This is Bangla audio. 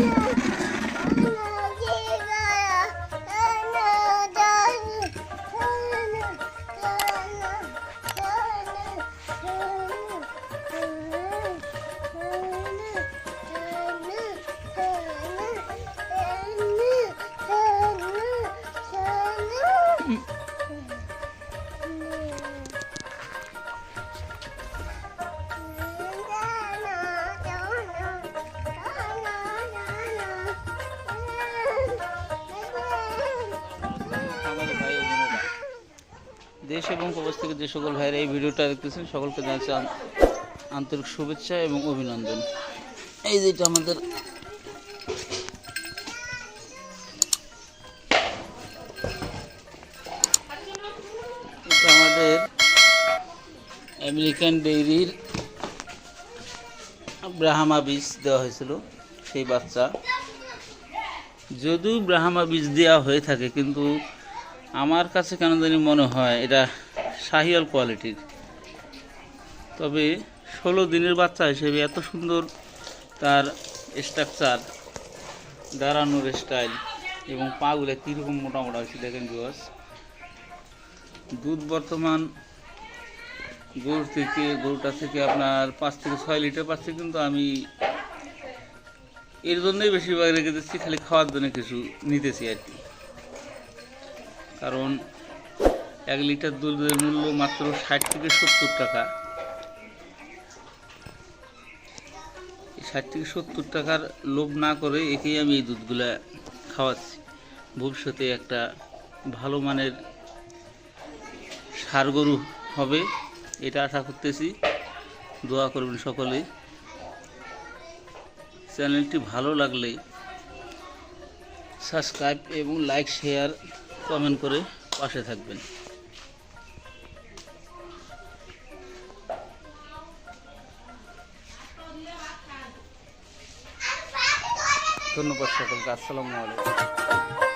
Yeah. দেশ এবং প্রবাস থেকে যে সকল ভাইয়েরা এই ভিডিওটা দেখতেছেন, সকলকে জানাচ্ছি আন্তরিক শুভেচ্ছা এবং অভিনন্দন। এই যেটা আমাদের এটা আমাদের আমেরিকান ডেইরির ব্রাহ্মা বীজ দেওয়া হয়েছিল, সেই বাচ্চা। যদিও ব্রাহ্মা বীজ দেওয়া হয়ে থাকে, কিন্তু আমার কাছে কেন জানি মনে হয় এটা শাহিয়াল কোয়ালিটির। তবে ষোলো দিনের বাচ্চা হিসেবে এত সুন্দর তার স্ট্রাকচার দাঁড়ানোর স্টাইল এবং পাগুলো কীরকম মোটা মোটা হয়েছে দেখেন বিবাস দুধ বর্তমান গরুর থেকে গরুটা থেকে আপনার পাঁচ থেকে ছয় লিটার পাচ্ছে, কিন্তু আমি এর জন্যই বেশিরভাগ রেখে দিচ্ছি, খালি খাওয়ার জন্য কিছু নিতেছি আর কি। কারণ এক লিটার দুধের মূল্য মাত্র ষাট থেকে সত্তর টাকা। ষাট থেকে সত্তর টাকার লোভ না করে একেই আমি এই দুধগুলা খাওয়াচ্ছি। ভবিষ্যতে একটা ভালো মানের সার গরু হবে, এটা আশা করতেছি। দোয়া করবেন সকলে চ্যানেলটি ভালো লাগলে সাবস্ক্রাইব এবং লাইক, শেয়ার কমেন্ট করে পাশে থাকবেন। ধন্যবাদ সকলকে আসসালামু আলাইকুম।